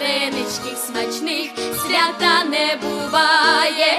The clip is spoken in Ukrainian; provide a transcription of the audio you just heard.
вареничків смачних свята не буває.